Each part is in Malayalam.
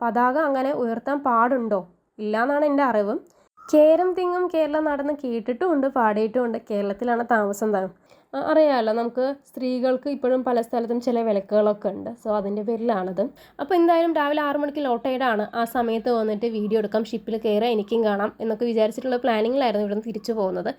പതാക അങ്ങനെ ഉയർത്താൻ പാടുണ്ടോ? ഇല്ല എന്നാണ് എന്റെ അറിവ്. കേരം തിങ്ങും കേരളം നടന്ന് കേട്ടിട്ടുമുണ്ട് പാടിയിട്ടുമുണ്ട്. കേരളത്തിലാണ് താമസം താനും അറിയാമല്ലോ നമുക്ക് സ്ത്രീകൾക്ക് ഇപ്പോഴും പല സ്ഥലത്തും ചില വിലക്കുകളൊക്കെ ഉണ്ട്. സോ അതിന്റെ പേരിലാണത്. അപ്പോൾ എന്തായാലും രാവിലെ ആറു മണിക്ക് ലോട്ടൈഡാണ്. ആ സമയത്ത് വന്നിട്ട് വീഡിയോ എടുക്കാം ഷിപ്പിൽ കയറാം എനിക്കും കാണാം എന്നൊക്കെ വിചാരിച്ചിട്ടുള്ള പ്ലാനിങ്ങിലായിരുന്നു ഇവിടുന്ന് തിരിച്ചു പോകുന്നത്.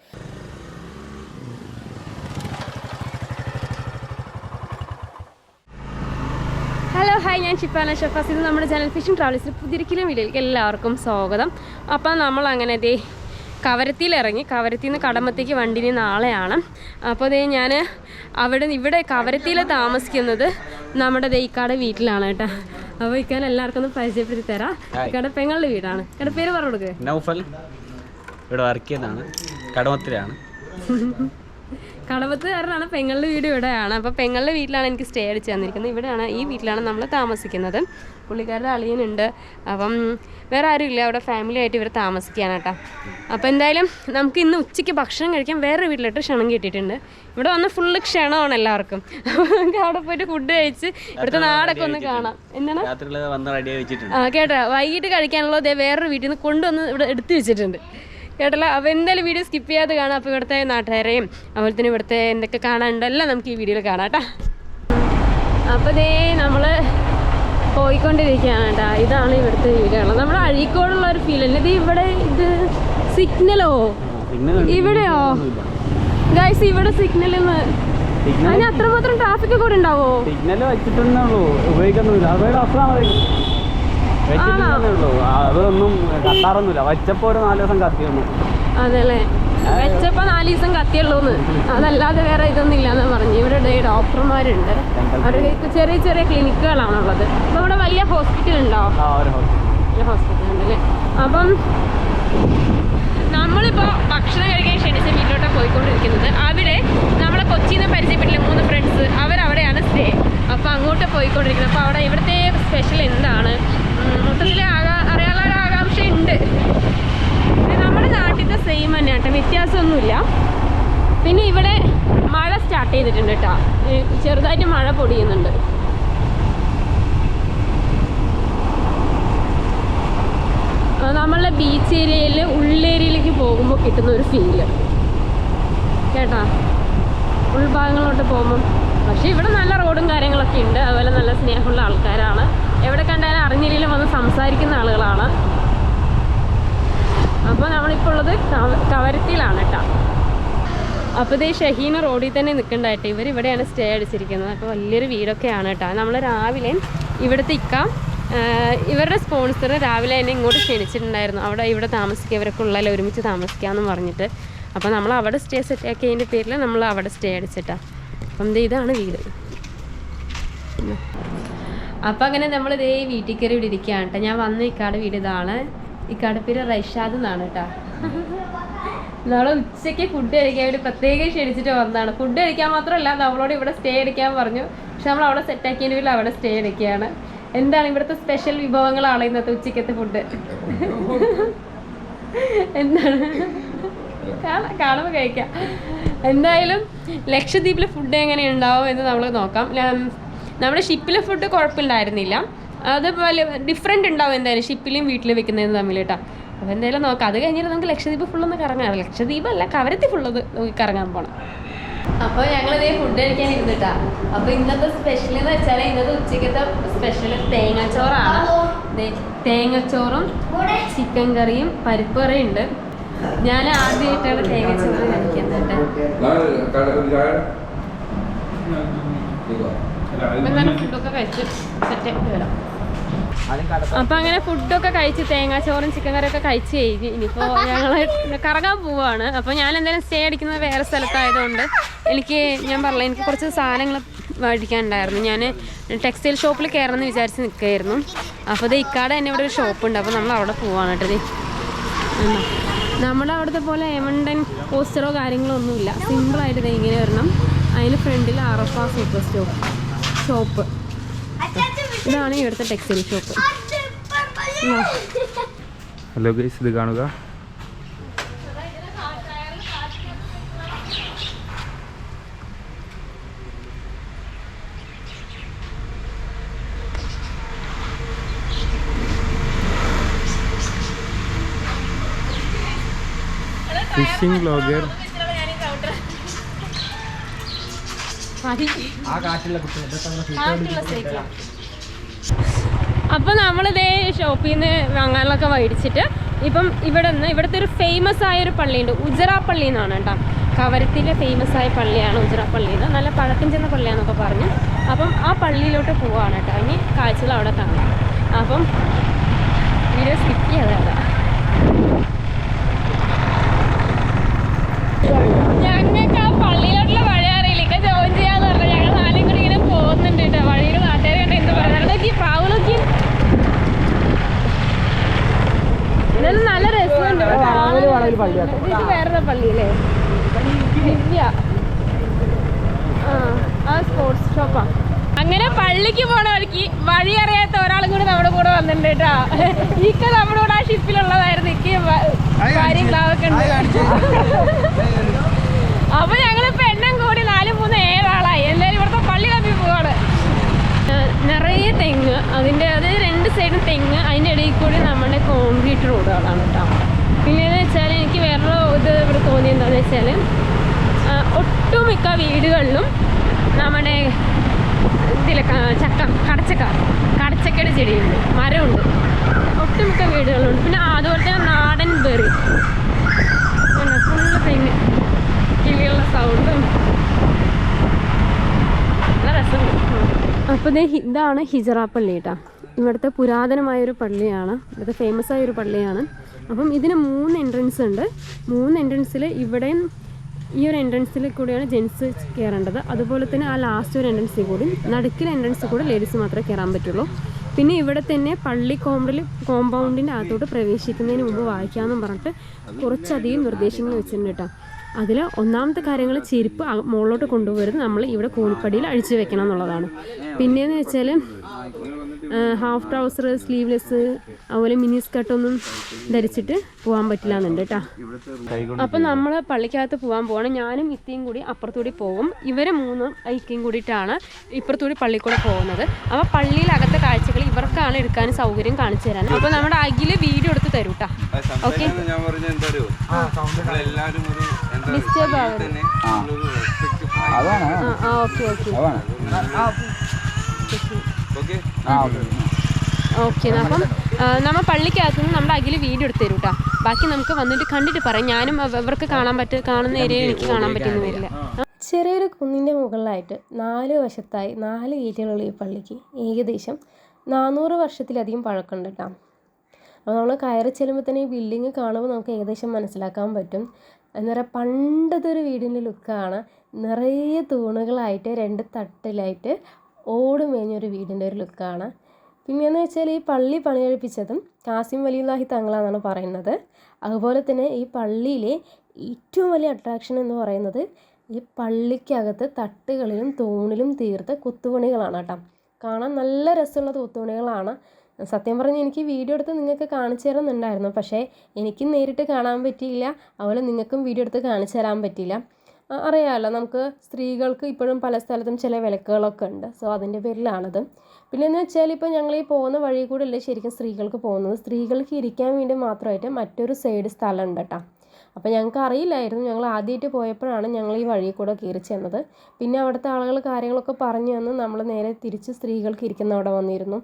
ഹലോ ഹായ് ഞാൻ ഷിഫാന ഷഫാസ്. ഇത് നമ്മുടെ ചാനൽ ഫിഷിംഗ് ട്രാവൽസിൽ പുതിരിക്കലും വീഡിയോയിലേക്ക് എല്ലാവർക്കും സ്വാഗതം. അപ്പം നമ്മൾ അങ്ങനെ ദേ കവരത്തിയിൽ ഇറങ്ങി കവരത്തിൽ നിന്ന് കടമത്തേക്ക് വണ്ടി ഇനി നാളെയാണ്. അപ്പോൾ ദേ ഞാൻ അവിടെ ഇവിടെ കവരത്തിയിൽ താമസിക്കുന്നത് നമ്മുടെ ദൈക്കാട് വീട്ടിലാണ് കേട്ടോ. അപ്പോൾ ഇക്കാൻ എല്ലാവർക്കും ഒന്ന് പരിചയപ്പെടുത്തി തരാം. ഇക്കാടെ പെങ്ങളുടെ വീടാണ്. ഇക്കടെ പേര് പറഞ്ഞു കൊടുക്കുക നൗഫൽ. ഇവിടെ വർക്ക് ചെയ്യുന്നതാണ്. കടമത്തിലാണ്. കടവത്തുകാരനാണ് പെങ്ങളുടെ വീട് ഇവിടെയാണ്. അപ്പോൾ പെങ്ങളുടെ വീട്ടിലാണ് എനിക്ക് സ്റ്റേ അടിച്ച് തന്നിരിക്കുന്നത്. ഇവിടെയാണ് ഈ വീട്ടിലാണ് നമ്മൾ താമസിക്കുന്നത്. പുള്ളിക്കാരുടെ അളിയനുണ്ട്. അപ്പം വേറെ ആരും ഇല്ല. അവിടെ ഫാമിലി ആയിട്ട് ഇവർ താമസിക്കുകയാണ് കേട്ടോ. അപ്പോൾ എന്തായാലും നമുക്ക് ഇന്ന് ഉച്ചയ്ക്ക് ഭക്ഷണം കഴിക്കാൻ വേറെ വീട്ടിലിട്ട് ക്ഷണം കിട്ടിയിട്ടുണ്ട്. ഇവിടെ വന്ന് ഫുള്ള് ക്ഷണമാണ് എല്ലാവർക്കും. അപ്പോൾ നമുക്ക് അവിടെ പോയിട്ട് ഫുഡ് കഴിച്ച് ഇവിടുത്തെ നാടൊക്കെ ഒന്ന് കാണാം. എന്താണ് ആ കേട്ടോ. വൈകിട്ട് കഴിക്കാനുള്ളത് വേറൊരു വീട്ടിൽ നിന്ന് കൊണ്ടുവന്ന് ഇവിടെ എടുത്തു വെച്ചിട്ടുണ്ട്. കേട്ടല്ലോ? അപ്പോൾ എന്തായാലും വീഡിയോ സ്കിപ്പ് ചെയ്യാതെ കാണാം. അപ്പോൾ ഇവിടുത്തെ നാട്ടുകാരെയും അതുപോലെ തന്നെ ഇവിടുത്തെ എന്തൊക്കെ കാണാനുണ്ടെല്ലാം നമുക്ക് ഈ വീഡിയോയിൽ കാണാം കേട്ടോ. അപ്പോൾ ദേ നമ്മൾ പോയിക്കൊണ്ടിരിക്കുകയാണ് കേട്ടോ. ഇതാണ് ഇവിടുത്തെ വീടുകൾ. നമ്മുടെ അഴീക്കോടുള്ള ഒരു ഫീൽ അല്ലേ? ഇത് ഇവിടെ ഇത് സിഗ്നലോ ഇവിടെയോ? ഗൈസ് ഇവിടെ സിഗ്നൽ അതിന് അത്രമാത്രം ട്രാഫിക് കൂടെ ഉണ്ടാവോ? സിഗ്നൽ വെച്ചിട്ടുണ്ടേ ഉപയോഗിക്കുന്നില്ല അവരുടെ ഉള്ളൂ അതൊന്നും കത്താറൊന്നുമില്ല. ഒരു നാല് ദിവസം കത്തി വന്നു അതെല്ലേ വെച്ചപ്പോ നാല് ദിവസം കത്തിയുള്ളൂന്ന്. അതല്ലാതെ വേറെ ഇതൊന്നും ഇല്ലാന്ന് പറഞ്ഞു. ഇവിടെ ഡോക്ടർമാരുണ്ട്. ഇപ്പൊ ചെറിയ ചെറിയ ക്ലിനിക്കുകളാണുള്ളത്. അപ്പൊ ഇവിടെ വലിയ ഹോസ്പിറ്റൽ ഉണ്ടോ വലിയ ഹോസ്പിറ്റൽ. ഉണ്ടല്ലേ അപ്പം നമ്മളിപ്പോ ഭക്ഷണം കഴിക്കാൻ ക്ഷണിച്ച വീട്ടിലോട്ടാണ് പോയിക്കൊണ്ടിരിക്കുന്നത്. അവിടെ നമ്മളെ കൊച്ചിയിൽ നിന്ന് പരിചയപ്പെട്ടില്ല മൂന്ന് ഫ്രണ്ട്സ് അവരവിടെയാണ് സ്റ്റേ അപ്പോൾ അങ്ങോട്ട് പോയിക്കൊണ്ടിരിക്കുന്നത്. അപ്പോൾ അവിടെ ഇവിടുത്തെ സ്പെഷ്യൽ എന്താണ്? മൊത്തത്തിൽ അറിയാനുള്ള ഒരു ആകാംക്ഷ ഉണ്ട് നമ്മുടെ നാട്ടിലത്തെ സെയിം തന്നെ കേട്ടോ. വ്യത്യാസമൊന്നുമില്ല. പിന്നെ ഇവിടെ മഴ സ്റ്റാർട്ട് ചെയ്തിട്ടുണ്ട് കേട്ടോ. ചെറുതായിട്ട് മഴ പൊടിയുന്നുണ്ട്. നമ്മളെ ബീച്ച് ഏരിയയിൽ ഉള്ളേരിയയിലേക്ക് പോകുമ്പോൾ കിട്ടുന്ന ഒരു ഫീൽ കേട്ടാ? ഉൾഭാഗങ്ങളോട്ട് പോകുമ്പം. പക്ഷേ ഇവിടെ നല്ല റോഡും കാര്യങ്ങളൊക്കെ ഉണ്ട്. അതുപോലെ നല്ല സ്നേഹമുള്ള ആൾക്കാരാണ് എവിടെ കണ്ടാലും അറിഞ്ഞില്ലെങ്കിലും വന്ന് സംസാരിക്കുന്ന ആളുകളാണ്. അപ്പോൾ നമ്മളിപ്പോൾ ഉള്ളത് കവ- കവരത്തിയിലാണ് കേട്ടോ അപ്പോൾ ഇതേ ഷഹീന റോഡിൽ തന്നെ നിൽക്കണ്ടായിട്ട് ഇവർ ഇവിടെയാണ് സ്റ്റേ അടിച്ചിരിക്കുന്നത്. അപ്പോൾ വലിയൊരു വീടൊക്കെയാണ് കേട്ടോ നമ്മൾ രാവിലെ ഇവിടുത്തെ ഇക്കാം ഇവരുടെ സ്പോൺസർ രാവിലെ തന്നെ ഇങ്ങോട്ട് ക്ഷണിച്ചിട്ടുണ്ടായിരുന്നു. അവിടെ ഇവിടെ താമസിക്കുക ഉള്ളതിൽ ഒരുമിച്ച് താമസിക്കാമെന്ന് പറഞ്ഞിട്ട്. അപ്പോൾ നമ്മൾ അവിടെ സ്റ്റേ സെറ്റ് ആക്കിയതിന്റെ പേരിൽ നമ്മൾ അവിടെ സ്റ്റേ അടിച്ചിട്ടാ. അപ്പം ഇതാണ് വീട്. അപ്പം അങ്ങനെ നമ്മൾ ഇതേ വീട്ടിൽ കയറി ഇവിടെ ഇരിക്കുകയാണ് കേട്ടോ. ഞാൻ വന്ന ഇക്കാട് വീട് ഇതാണ്. ഇക്കാട് പേര് റഷാദ് എന്നാണ് കേട്ടോ. നാളെ ഉച്ചയ്ക്ക് ഫുഡ് കഴിക്കാൻ വേണ്ടി പ്രത്യേകം ക്ഷണിച്ചിട്ട് വന്നതാണ്. ഫുഡ് കഴിക്കാൻ മാത്രമല്ല നമ്മളോട് ഇവിടെ സ്റ്റേ എടുക്കാൻ പറഞ്ഞു. പക്ഷെ നമ്മൾ അവിടെ സെറ്റ് ആക്കിയതിന് വീട്ടിൽ അവിടെ സ്റ്റേ എടുക്കുകയാണ്. എന്താണ് ഇവിടുത്തെ സ്പെഷ്യൽ വിഭവങ്ങളാണ് ഇന്നത്തെ ഉച്ചക്കത്തെ ഫുഡ് എന്താണ്? കാണാം കാണുമ്പോൾ കഴിക്കാം. എന്തായാലും ലക്ഷദ്വീപിലെ ഫുഡ് എങ്ങനെ ഉണ്ടാവും എന്ന് നമ്മൾ നോക്കാം. നമ്മുടെ ഷിപ്പിലെ ഫുഡ് കുഴപ്പമില്ലായിരുന്നില്ല. അതുപോലെ ഡിഫറെന്റ് ഉണ്ടാവും എന്തായാലും ഷിപ്പിലും വീട്ടിൽ വെക്കുന്നതും തമ്മിൽ കേട്ടോ. അപ്പോൾ എന്തായാലും നോക്കാം. അത് കഴിഞ്ഞിട്ട് നമുക്ക് ലക്ഷദ്വീപ് ഫുള്ളൊന്ന് കറങ്ങാം. ലക്ഷദ്വീപ് അല്ല കവരത്തി ഫുള്ളത് നമുക്ക് കറങ്ങാൻ പോകണം അപ്പോൾ ഞങ്ങൾ ഇതേ ഫുഡ് കഴിക്കാൻ ഇരുന്നിട്ടാ അപ്പോൾ ഇന്നത്തെ സ്പെഷ്യൽ എന്ന് വെച്ചാൽ ഇന്നത്തെ ഉച്ചക്കത്തെ സ്പെഷ്യൽ തേങ്ങാച്ചോറാണ്. തേങ്ങച്ചോറും തേങ്ങാച്ചോറും ചിക്കൻ കറിയും പരിപ്പ് കറിയും ഉണ്ട്. ഞാൻ ആദ്യമായിട്ടാണ് തേങ്ങച്ചോറ് കഴിക്കുന്നത് കേട്ടോ. അപ്പം അങ്ങനെ ഫുഡൊക്കെ കഴിച്ച് തേങ്ങാച്ചോറും ചിക്കൻ കറിയൊക്കെ കഴിച്ച് കഴിഞ്ഞ് ഇനിയിപ്പോ ഞങ്ങൾ കറങ്ങാൻ പോവാണ്. അപ്പൊ ഞാൻ എന്തായാലും സ്റ്റേ അടിക്കുന്നത് വേറെ സ്ഥലത്തായതുകൊണ്ട് എനിക്ക് ഞാൻ പറഞ്ഞു എനിക്ക് കുറച്ച് സാധനങ്ങൾ മേടിക്കാനുണ്ടായിരുന്നു. ഞാൻ ടെക്സ്റ്റൈൽ ഷോപ്പിൽ കയറണമെന്ന് വിചാരിച്ച് നിൽക്കുകയായിരുന്നു അപ്പോൾ ഇത് ഇക്കാടെ തന്നെ ഇവിടെ ഒരു ഷോപ്പുണ്ട് അപ്പോൾ നമ്മൾ അവിടെ പോവാണ് കേട്ടോ. നമ്മുടെ അവിടുത്തെ പോലെ എമണ്ടൻ പോസ്റ്ററോ കാര്യങ്ങളോ ഒന്നുമില്ല. സിമ്പിളായിട്ട് ഇങ്ങനെ വരണം. അതിന് ഫ്രണ്ടിൽ അറഫ സൂപ്പർ സ്റ്റോപ്പ് ഷോപ്പ്. ഇതാണ് ഇവിടുത്തെ ടെക്സ്റ്റൈൽ ഷോപ്പ്. ഹലോ ഗൈസ് ഇത് കാണുക. ഫിഷിംഗ് ബ്ലോഗർ അപ്പൊ നമ്മളിതേ ഷോപ്പിൽ നിന്ന് വാങ്ങാനൊക്കെ മേടിച്ചിട്ട് ഇപ്പം ഇവിടെ നിന്ന് ഇവിടുത്തെ ഒരു ഫേമസ് ആയ ഒരു പള്ളിയുണ്ട്. ഉജറ പള്ളി എന്നാണ് കേട്ടോ. കവരത്തിലെ ഫേമസ് ആയ പള്ളിയാണ് ഉജറ പള്ളി എന്ന് നല്ല പഴക്കം ചെന്ന പള്ളിയാണെന്നൊക്കെ പറഞ്ഞു. അപ്പം ആ പള്ളിയിലോട്ട് പോവാണ് കേട്ടോ. ഇനി കാഴ്ചകൾ അവിടെ കാണാം. അപ്പം വീഡിയോ സ്കിപ്പ് ചെയ്യാതെ ഞങ്ങൾക്ക് ആ പള്ളിയിലോട്ടുള്ള വഴി അറിയില്ല ഇക്ക ജോയിൻ ചെയ്യാന്ന് പറഞ്ഞു ഞങ്ങൾ നാലും കൂടി ഇങ്ങനെ പോകുന്നുണ്ട് കേട്ടോ വഴിയിൽ നാട്ടുകാർ കണ്ട് എന്ത് പറയുന്നത് നോക്കി പ്രാവ് നോക്കി ഇതെല്ലാം നല്ല രസമുണ്ട്. ഇത് വേറൊരു പള്ളിയില്ലേ ദിവ്യ ആ സ്പോർട്സ് ഷോപ്പാ അങ്ങനെ പള്ളിക്ക് പോണ വഴിക്ക് വഴി അറിയാത്ത ഒരാളും കൂടി നമ്മുടെ കൂടെ വന്നിട്ടുണ്ട് കേട്ടോ. ഇക്ക നമ്മുടെ കൂടെ ആ ഷിപ്പിലുള്ളതായിരുന്നു. ഇക്ക് കാര്യങ്ങളൊക്കെ ഉണ്ട്. അപ്പൊ ഞങ്ങളിപ്പോ എണ്ണം കൂടി നാല് മൂന്ന് ഏഴാളായി. എല്ലാരും ഇവിടുത്തെ പള്ളി തപ്പി പോവാണ്. നിറയെ തെങ്ങ് അതിന്റെ അത് രണ്ട് സൈഡും തെങ്ങ് അതിന്റെ ഇടയിൽ കൂടി നമ്മുടെ കോൺക്രീറ്റ് റോഡുകളാണ് കേട്ടോ പിന്നെയെന്ന് വെച്ചാൽ എനിക്ക് വേറൊരു ഇത് ഇവിടെ തോന്നിയെന്താന്ന് വെച്ചാൽ ഒട്ടുമിക്ക വീടുകളിലും നമ്മുടെ ഇതിലെ ചക്ക കടച്ചക്ക കടച്ചക്കയുടെ ചെടിയുണ്ട് മരമുണ്ട്. ഒട്ടുമിക്ക വീടുകളുണ്ട് പിന്നെ അതുപോലെ തന്നെ നാടൻ ബെറി. ഫുള്ള് തെങ്ങ് കിളിയുള്ള സൗണ്ടും നല്ല രസമുണ്ട്. അപ്പോൾ ഹി- ഇതാണ് ഹിജറ പള്ളി കേട്ടോ ഇവിടുത്തെ പുരാതനമായ ഒരു പള്ളിയാണ്. ഇവിടുത്തെ ഫേമസ് ആയൊരു പള്ളിയാണ്. അപ്പം ഇതിന് മൂന്ന് എൻട്രൻസ് ഉണ്ട്. മൂന്ന് എൻട്രൻസിൽ ഇവിടെയും ഈ ഒരു എൻട്രൻസിൽ കൂടിയാണ് ജെൻസ് കയറേണ്ടത് അതുപോലെ തന്നെ ആ ലാസ്റ്റ് ഒരു എൻട്രൻസിൽ കൂടി നടുക്കിൽ എൻട്രൻസിൽ കൂടി ലേഡീസ് മാത്രമേ കയറാൻ പറ്റുള്ളൂ. പിന്നെ ഇവിടെ തന്നെ പള്ളി കോമ്പൗണ്ടിൽ കോമ്പൗണ്ടിന്റെ അകത്തോട്ട് പ്രവേശിക്കുന്നതിന് മുമ്പ് വായിക്കാമെന്നും പറഞ്ഞിട്ട് കുറച്ചധികം നിർദ്ദേശങ്ങൾ വെച്ചിട്ടുണ്ട് കേട്ടോ അതിൽ ഒന്നാമത്തെ കാര്യങ്ങൾ ചെരുപ്പ് മുകളിലോട്ട് കൊണ്ടുവരുന്നത് നമ്മൾ ഇവിടെ കൂലിപ്പടിയിൽ അഴിച്ചു വെക്കണം എന്നുള്ളതാണ്. പിന്നെയെന്ന് വെച്ചാൽ ഹാഫ് ട്രൗസർ സ്ലീവ്ലെസ് അതുപോലെ മിനി സ്കർട്ടൊന്നും ധരിച്ചിട്ട് പോകാൻ പറ്റില്ല എന്നുണ്ട് കേട്ടോ അപ്പം നമ്മൾ പള്ളിക്കകത്ത് പോകാൻ പോവാണ്. ഞാനും ഇത്തിയും കൂടി അപ്പുറത്തൂടി പോകും ഇവരെ മൂന്നും ഐക്കിയും കൂടിയിട്ടാണ് ഇപ്പുറത്തൂടി പള്ളിക്കൂടെ കൂടെ പോകുന്നത് അപ്പോൾ പള്ളിയിലകത്തെ കാഴ്ചകൾ ഇവർക്കാണ് എടുക്കാൻ സൗകര്യം കാണിച്ചു തരാൻ. അപ്പോൾ നമ്മുടെ അഖിൽ വീഡിയോ എടുത്ത് തരൂട്ടാ ഓക്കെ. ഞാൻ പറഞ്ഞ എന്താ അറിയോ? നമ്മളെല്ലാരും ഒരു എന്താ ഡിസ്റ്റർബ് ആവരുത് അതാണ്. ആ ഓക്കെ ഓക്കെ. അതാണ്. Okay? ഓക്കെ. അപ്പം നമ്മൾ നമ്മ പള്ളിക്കകത്ത് നിന്ന് നമ്മുടെ അഖിൽ വീഡിയോ എടുത്തു തരും കേട്ടോ ബാക്കി നമുക്ക് വന്നിട്ട് കണ്ടിട്ട് പറയാം. ഞാനും അവർക്ക് കാണാൻ പറ്റും കാണുന്ന ഏരിയ എനിക്ക് കാണാൻ പറ്റുന്ന വരില്ല. ചെറിയൊരു കുന്നിന്റെ മുകളിലായിട്ട് നാല് വശത്തായി നാല് ഗേറ്റുകളുള്ള ഈ പള്ളിക്ക് ഏകദേശം നാനൂറ് വർഷത്തിലധികം പഴക്കമുണ്ട് കേട്ടോ അപ്പോൾ നമ്മൾ കയറി ചെല്ലുമ്പോൾ തന്നെ ഈ ബിൽഡിങ് കാണുമ്പോൾ നമുക്ക് ഏകദേശം മനസ്സിലാക്കാൻ പറ്റും. എന്ന് പറയുക പണ്ടത്തെ ഒരു വീടിന്റെ ലുക്കാണ്. നിറയെ തൂണുകളായിട്ട് രണ്ട് തട്ടിലായിട്ട് ഓട് മേഞ്ഞൊരു വീടിന്റെ ഒരു ലുക്കാണ്. പിന്നെയെന്ന് വെച്ചാൽ ഈ പള്ളി പണി കഴിപ്പിച്ചതും കാസിം വലിയുല്ലാഹി തങ്ങളാണെന്നാണ് പറയുന്നത്. അതുപോലെ തന്നെ ഈ പള്ളിയിലെ ഏറ്റവും വലിയ അട്രാക്ഷൻ എന്ന് പറയുന്നത് ഈ പള്ളിക്കകത്ത് തട്ടുകളിലും തൂണിലും തീർത്ത കൊത്തുപണികളാണ് കേട്ടോ. കാണാൻ നല്ല രസമുള്ള കൊത്തുപണികളാണ് സത്യം പറഞ്ഞ് എനിക്ക് വീഡിയോ എടുത്ത് നിങ്ങൾക്ക് കാണിച്ചു തരുന്നുണ്ടായിരുന്നു. പക്ഷേ എനിക്കും നേരിട്ട് കാണാൻ പറ്റിയില്ല. അതുപോലെ നിങ്ങൾക്കും വീഡിയോ എടുത്ത് കാണിച്ചു തരാൻ പറ്റിയില്ല. അറിയാമല്ലോ നമുക്ക് സ്ത്രീകൾക്ക് ഇപ്പോഴും പല സ്ഥലത്തും ചില വിലക്കുകളൊക്കെ ഉണ്ട്. സോ അതിന്റെ പേരിലാണത്. പിന്നെ എന്ന് വെച്ചാൽ ഇപ്പോൾ ഞങ്ങൾ ഈ പോകുന്ന വഴി കൂടെ അല്ലേ ശരിക്കും സ്ത്രീകൾക്ക് പോകുന്നത്? സ്ത്രീകൾക്ക് ഇരിക്കാൻ വേണ്ടി മാത്രമായിട്ട് മറ്റൊരു സൈഡ് സ്ഥലം ഉണ്ട് കേട്ടോ. അപ്പോൾ ഞങ്ങൾക്ക് അറിയില്ലായിരുന്നു. ഞങ്ങൾ ആദ്യമായിട്ട് പോയപ്പോഴാണ് ഞങ്ങൾ ഈ വഴി കൂടെ കയറി ചെന്നത്. പിന്നെ അവിടുത്തെ ആളുകൾ കാര്യങ്ങളൊക്കെ പറഞ്ഞു തന്ന് നമ്മൾ നേരെ തിരിച്ച് സ്ത്രീകൾക്ക് ഇരിക്കുന്ന അവിടെ വന്നിരുന്നു.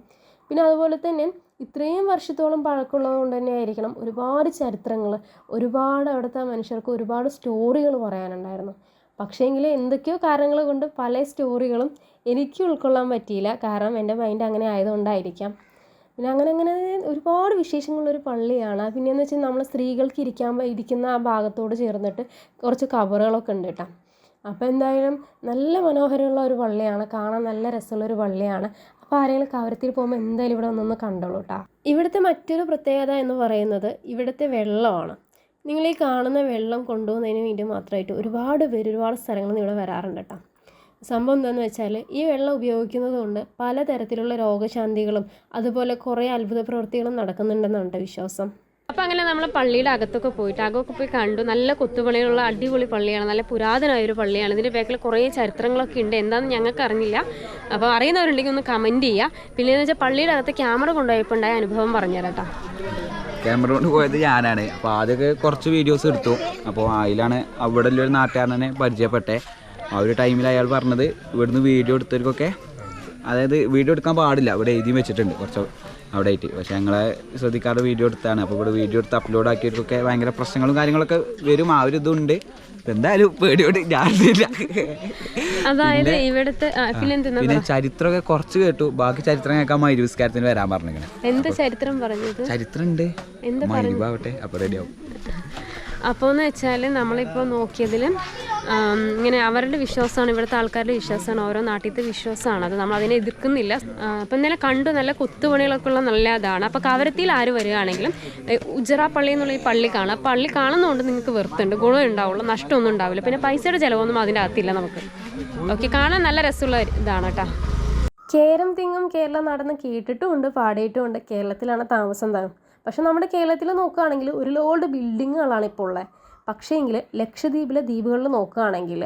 പിന്നെ അതുപോലെ തന്നെ ഇത്രയും വർഷത്തോളം പഴക്കമുള്ളത് കൊണ്ട് തന്നെ ആയിരിക്കണം ഒരുപാട് ചരിത്രങ്ങൾ ഒരുപാട് അവിടുത്തെ മനുഷ്യർക്ക് ഒരുപാട് സ്റ്റോറികൾ പറയാനുണ്ടായിരുന്നു. പക്ഷേങ്കിൽ എന്തൊക്കെയോ കാരണങ്ങൾ കൊണ്ട് പല സ്റ്റോറികളും എനിക്ക് ഉൾക്കൊള്ളാൻ പറ്റിയില്ല. കാരണം എന്റെ മൈൻഡ് അങ്ങനെ ആയതുകൊണ്ടായിരിക്കാം. പിന്നെ അങ്ങനെ അങ്ങനെ ഒരുപാട് വിശേഷങ്ങളുള്ളൊരു പള്ളിയാണ്. പിന്നെയെന്ന് വെച്ചാൽ നമ്മൾ സ്ത്രീകൾക്ക് ഇരിക്കാൻ ഇരിക്കുന്ന ആ ഭാഗത്തോട് ചേർന്നിട്ട് കുറച്ച് കവറുകളൊക്കെ ഉണ്ട് കേട്ടോ അപ്പോൾ എന്തായാലും നല്ല മനോഹരമുള്ള ഒരു പള്ളിയാണ്. കാണാൻ നല്ല രസമുള്ള ഒരു പള്ളിയാണ്. അപ്പോൾ ആരെങ്കിലും കവരത്തിൽ പോകുമ്പോൾ എന്തായാലും ഇവിടെ ഒന്നൊന്ന് കണ്ടോളൂ കേട്ടോ ഇവിടുത്തെ മറ്റൊരു പ്രത്യേകത എന്ന് പറയുന്നത് ഇവിടുത്തെ വെള്ളമാണ്. നിങ്ങൾ ഈ കാണുന്ന വെള്ളം കൊണ്ടുപോകുന്നതിന് വേണ്ടി മാത്രമായിട്ട് ഒരുപാട് പേര് ഒരുപാട് സ്ഥലങ്ങളിൽ നിന്ന് ഇവിടെ വരാറുണ്ട് കേട്ടോ സംഭവം എന്താണെന്ന് വെച്ചാൽ ഈ വെള്ളം ഉപയോഗിക്കുന്നത് കൊണ്ട് പലതരത്തിലുള്ള രോഗശാന്തികളും അതുപോലെ കുറേ അത്ഭുത പ്രവൃത്തികളും നടക്കുന്നുണ്ടെന്നാണ് വിശ്വാസം. അപ്പം അങ്ങനെ നമ്മൾ പള്ളിയുടെ അകത്തൊക്കെ പോയിട്ട് അകമൊക്കെ പോയി കണ്ടു. നല്ല കൊത്തുപണികളുള്ള അടിപൊളി പള്ളിയാണ്. നല്ല പുരാതനമായ ഒരു പള്ളിയാണ്. ഇതിന്റെ ബാക്കിൽ കുറേ ചരിത്രങ്ങളൊക്കെ ഉണ്ട്. എന്താണെന്ന് ഞങ്ങൾക്ക് അറിഞ്ഞില്ല അപ്പോൾ അറിയുന്നവരുണ്ടെങ്കിൽ ഒന്ന് കമന്റ് ചെയ്യുക പിന്നെ വെച്ചാൽ പള്ളിയുടെ അകത്ത് ക്യാമറ കൊണ്ടുപോയപ്പോൾ ഉണ്ടായ അനുഭവം പറഞ്ഞുതരാം ക്യാമറ കൊണ്ട് പോയത് ഞാനാണ്. അപ്പോൾ ആദ്യമൊക്കെ കുറച്ച് വീഡിയോസ് എടുത്തു. അപ്പോൾ അതിലാണ് അവിടെ ഒരു നാട്ടുകാരനെ പരിചയപ്പെട്ടെ. ആ ഒരു ടൈമിൽ അയാൾ പറഞ്ഞത് ഇവിടുന്ന് വീഡിയോ എടുത്തവർക്കൊക്കെ അതായത് വീഡിയോ എടുക്കാൻ പാടില്ല. ഇവിടെ എഴുതി വെച്ചിട്ടുണ്ട് കുറച്ച് അവിടെ ആയിട്ട് പക്ഷേ ഞങ്ങളെ ശ്രദ്ധിക്കാതെ വീഡിയോ എടുത്താണ്. അപ്പോൾ ഇവിടെ വീഡിയോ എടുത്ത് അപ്ലോഡ് ആക്കിയവർക്കൊക്കെ ഭയങ്കര പ്രശ്നങ്ങളും കാര്യങ്ങളൊക്കെ വരും. ആ ഒരു ഇതുണ്ട്. എന്തായാലും പേടിയോട് ഞാനില്ല അതായത് ഇവിടുത്തെ പിന്നെ ചരിത്രമൊക്കെ കുറച്ച് കേട്ടു. ബാക്കി ചരിത്രം കേൾക്കാൻ മൈരൂസ്കാരത്തിന് വരാൻ പറഞ്ഞിങ്ങനെ എന്ത് ചരിത്രം പറഞ്ഞത്? ചരിത്രം ഉണ്ട് എന്താ മൈരൂപാവട്ടെ അപ്പോൾ റെഡിയാവും അപ്പോൾ എന്ന് വെച്ചാൽ നമ്മളിപ്പോൾ നോക്കിയതിൽ ഇങ്ങനെ അവരുടെ വിശ്വാസമാണ് ഇവിടുത്തെ ആൾക്കാരുടെ വിശ്വാസമാണ് ഓരോ നാട്ടിലത്തെ വിശ്വാസമാണ്. അത് നമ്മൾ അതിനെ എതിർക്കുന്നില്ല. അപ്പം ഇന്നലെ കണ്ടു നല്ല കൊത്തുപണികളൊക്കെ ഉള്ള നല്ല ഇതാണ്. അപ്പോൾ കവരത്തിയിൽ ആര് വരികയാണെങ്കിലും ഉജറ പള്ളി എന്നുള്ള ഈ പള്ളി കാണാം. പള്ളി കാണുന്നതുകൊണ്ട് നിങ്ങൾക്ക് വെറുത്തുണ്ട് ഗുണം ഉണ്ടാവുള്ളൂ നഷ്ടമൊന്നും ഉണ്ടാവില്ല. പിന്നെ പൈസയുടെ ചിലവൊന്നും അതിന്റെ അകത്തില്ല നമുക്ക്. ഓക്കെ കാണാൻ നല്ല രസമുള്ള ഇതാണ് കേട്ടോ. കേരം തിങ്ങും കേരളം നടന്ന് കേട്ടിട്ടുമുണ്ട് പാടിയിട്ടുമുണ്ട് കേരളത്തിലാണ് താമസം താനും പക്ഷെ നമ്മുടെ കേരളത്തിൽ നോക്കുകയാണെങ്കിൽ ഒരു ലോഡ് ബിൽഡിങ്ങുകളാണ് ഇപ്പോൾ ഉള്ളത്. പക്ഷേങ്കിൽ ലക്ഷദ്വീപിലെ ദ്വീപുകളിൽ നോക്കുകയാണെങ്കിൽ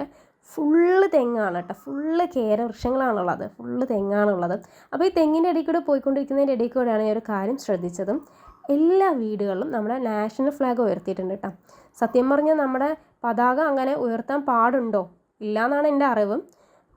ഫുള്ള് തെങ്ങാണ് കേട്ടോ. ഫുള്ള് കേരവൃക്ഷങ്ങളാണുള്ളത് ഫുള്ള് തെങ്ങാണുള്ളത്. അപ്പോൾ ഈ തെങ്ങിന്റെ ഇടയിൽ കൂടെ പോയിക്കൊണ്ടിരിക്കുന്നതിന്റെ ഇടയിൽ കൂടെയാണ് ഈ ഒരു കാര്യം ശ്രദ്ധിച്ചതും. എല്ലാ വീടുകളിലും നമ്മുടെ നാഷണൽ ഫ്ലാഗ് ഉയർത്തിയിട്ടുണ്ട് കേട്ടോ. സത്യം പറഞ്ഞാൽ നമ്മുടെ പതാക അങ്ങനെ ഉയർത്താൻ പാടുണ്ടോ? ഇല്ല എന്നാണ് എന്റെ അറിവ്.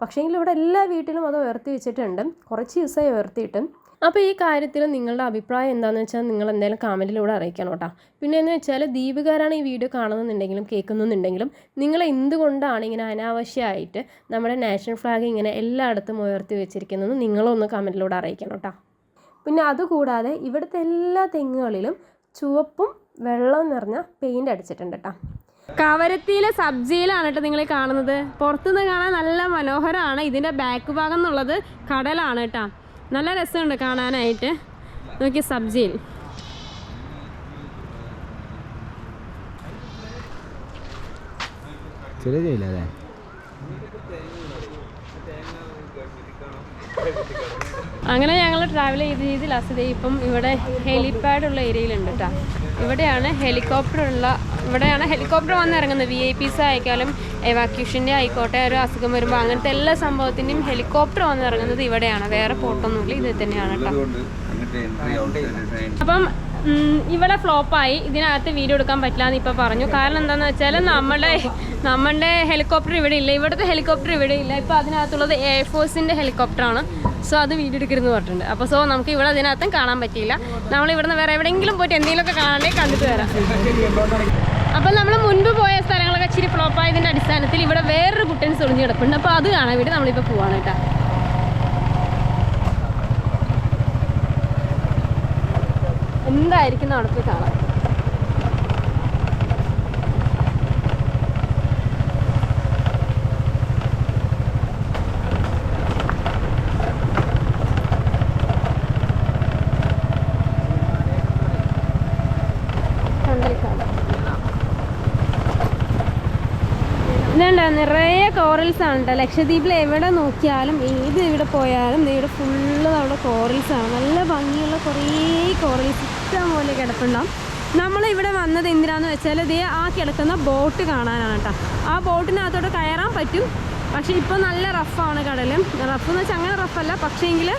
പക്ഷേങ്കിൽ ഇവിടെ എല്ലാ വീട്ടിലും അത് ഉയർത്തി വെച്ചിട്ടുണ്ട്. കുറച്ച് ദിവസമായി ഉയർത്തിയിട്ട് അപ്പോൾ ഈ കാര്യത്തിൽ നിങ്ങളുടെ അഭിപ്രായം എന്താണെന്ന് വെച്ചാൽ നിങ്ങൾ എന്തായാലും കമന്റിലൂടെ അറിയിക്കണം കേട്ടോ പിന്നെ എന്ന് വെച്ചാൽ ദീപുകാരാണ് ഈ വീഡിയോ കാണുന്നുണ്ടെങ്കിലും കേൾക്കുന്നുണ്ടെങ്കിലും നിങ്ങൾ എന്തുകൊണ്ടാണ് ഇങ്ങനെ അനാവശ്യമായിട്ട് നമ്മുടെ നാഷണൽ ഫ്ലാഗ് ഇങ്ങനെ എല്ലായിടത്തും ഉയർത്തി വെച്ചിരിക്കുന്നത് നിങ്ങളൊന്ന് കമന്റിലൂടെ അറിയിക്കണം കേട്ടോ പിന്നെ അതുകൂടാതെ ഇവിടുത്തെ എല്ലാ തെങ്ങുകളിലും ചുവപ്പും വെള്ളവും നിറഞ്ഞ പെയിന്റ് അടിച്ചിട്ടുണ്ട് കേട്ടോ കവരത്തിയിലെ സബ്ജിയിലാണ് കേട്ടോ നിങ്ങൾ കാണുന്നത്. പുറത്തുനിന്ന് കാണാൻ നല്ല മനോഹരമാണ്. ഇതിന്റെ ബാക്ക് ഭാഗം എന്നുള്ളത് കടലാണ് കേട്ടോ. നല്ല രസമുണ്ട് കാണാനായിട്ട്. നോക്കി സബ്ജിയിൽ. ചെറിയ ചെയ്യില്ല അല്ലേ? അങ്ങനെ ഞങ്ങൾ ട്രാവൽ ചെയ്ത് ചെയ്ത് ലാസ്റ്റ് ഇപ്പം ഇവിടെ ഹെലിപാഡ് ഉള്ള ഏരിയയിലുണ്ട് കേട്ടോ ഇവിടെയാണ് ഹെലികോപ്റ്റർ ഉള്ള ഇവിടെയാണ് ഹെലികോപ്റ്റർ വന്ന് ഇറങ്ങുന്നത്. വി ഐ പിസ് ആയിക്കാലും എവാക്യൂഷന്റെ ആയിക്കോട്ടെ ഒരു അസുഖം വരുമ്പോൾ അങ്ങനത്തെ എല്ലാ സംഭവത്തിന്റെയും ഹെലികോപ്റ്റർ വന്ന് ഇറങ്ങുന്നത് ഇവിടെയാണ്. വേറെ പോർട്ടൊന്നുമില്ല ഇത് തന്നെയാണ് കേട്ടോ. അപ്പം ഇവിടെ ഫ്ലോപ്പായി ഇതിനകത്ത് വീഡിയോ എടുക്കാൻ പറ്റില്ല എന്ന് ഇപ്പം പറഞ്ഞു. കാരണം എന്താണെന്ന് വെച്ചാൽ നമ്മുടെ നമ്മുടെ ഹെലികോപ്റ്റർ ഇവിടെ ഇല്ല. ഇവിടുത്തെ ഹെലികോപ്റ്റർ ഇവിടെ ഇല്ല. ഇപ്പം അതിനകത്തുള്ളത് എയർഫോഴ്സിന്റെ ഹെലികോപ്റ്റർ ആണ്. സോ അത് വീഡിയോ എടുക്കരുതെന്ന് പറഞ്ഞിട്ടുണ്ട്. അപ്പോൾ സോ നമുക്ക് ഇവിടെ അതിനകത്തും കാണാൻ പറ്റിയില്ല. നമ്മൾ ഇവിടുന്ന് വേറെ എവിടെയെങ്കിലും പോയിട്ട് എന്തെങ്കിലുമൊക്കെ കാണാണ്ടേ കണ്ടിട്ട് വരാം. അപ്പം നമ്മൾ മുൻപ് പോയ സ്ഥലങ്ങളൊക്കെ ഇച്ചിരി ഫ്ലോപ്പായതിന്റെ അടിസ്ഥാനത്തിൽ ഇവിടെ വേറൊരു കുട്ടൻ ഒളിഞ്ഞു കിടപ്പുണ്ട്. അപ്പോൾ അത് കാണാൻ വേണ്ടി നമ്മളിപ്പോൾ പോവാണ് കേട്ടോ. എന്തായിരിക്കും നടത്തി പോയി കാണാൻ കണ്ടൽക്കാട് ഇതുണ്ട് നിറയെ കോറൽസ് ആണ് ലക്ഷദ്വീപിൽ എവിടെ നോക്കിയാലും ഏത് ഇവിടെ പോയാലും ഇവിടെ ഫുള്ള് അവിടെ കോറൽസ് ആണ്. നല്ല ഭംഗിയുള്ള കുറേ കോറൽസ് ഇഷ്ടം പോലെ കിടപ്പുണ്ടാവും. നമ്മൾ ഇവിടെ വന്നത് എന്തിനാന്ന് വെച്ചാൽ ഇതേ ആ കിടക്കുന്ന ബോട്ട് കാണാനാണ് കേട്ടോ. ആ ബോട്ടിനകത്തോട്ട് കയറാൻ പറ്റും. പക്ഷേ ഇപ്പോൾ നല്ല റഫാണ് കടലും. റഫ് എന്ന് വെച്ചാൽ അങ്ങനെ റഫല്ല പക്ഷേങ്കിൽ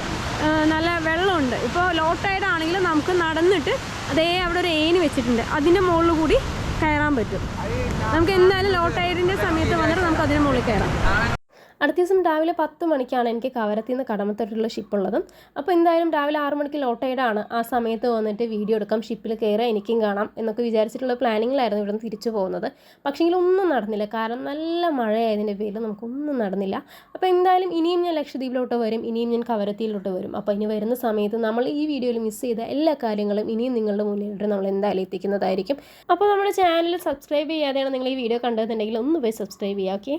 നല്ല വെള്ളമുണ്ട്. ഇപ്പോൾ ലോ ടൈഡ് നമുക്ക് നടന്നിട്ട് അതേ അവിടെ ഒരു ഏന് വെച്ചിട്ടുണ്ട്. അതിന്റെ മുകളിൽ കൂടി കയറാൻ പറ്റും. നമുക്ക് എന്തായാലും ലോ ടൈഡിന്റെ സമയത്ത് വന്നിട്ട് നമുക്ക് അതിന് മുകളിൽ കയറാം. അടുത്ത ദിവസം രാവിലെ പത്ത് മണിക്കാണ് എനിക്ക് കവരത്തിൽ നിന്ന് കടമത്തോട്ടുള്ള ഷിപ്പ് ഉള്ളതും. അപ്പോൾ എന്തായാലും രാവിലെ ആറ് മണിക്ക് ലോട്ടൈഡാണ്. ആ സമയത്ത് വന്നിട്ട് വീഡിയോ എടുക്കാം. ഷിപ്പിൽ കയറാം എനിക്കും കാണാം എന്നൊക്കെ വിചാരിച്ചിട്ടുള്ള പ്ലാനിങ്ങിലായിരുന്നു ഇവിടുന്ന് തിരിച്ചു പോകുന്നത്. പക്ഷേങ്കിൽ ഒന്നും നടന്നില്ല. കാരണം നല്ല മഴയായതിന്റെ പേരിൽ നമുക്കൊന്നും നടന്നില്ല. അപ്പോൾ എന്തായാലും ഇനിയും ഞാൻ ലക്ഷദ്വീപിലോട്ട് വരും. ഇനിയും ഞാൻ കവരത്തിയിലോട്ട് വരും. അപ്പോൾ ഇനി വരുന്ന സമയത്ത് നമ്മൾ ഈ വീഡിയോയിൽ മിസ് ചെയ്ത എല്ലാ കാര്യങ്ങളും ഇനിയും നിങ്ങളുടെ മുന്നിലോട്ട് നമ്മൾ എന്തായാലും എത്തിക്കുന്നതായിരിക്കും. അപ്പോൾ നമ്മുടെ ചാനൽ സബ്സ്ക്രൈബ് ചെയ്യാതെയാണ് നിങ്ങൾ ഈ വീഡിയോ കണ്ടതെന്നുണ്ടെങ്കിൽ ഒന്ന് പോയി സബ്സ്ക്രൈബ് ചെയ്യാം. ഓക്കെ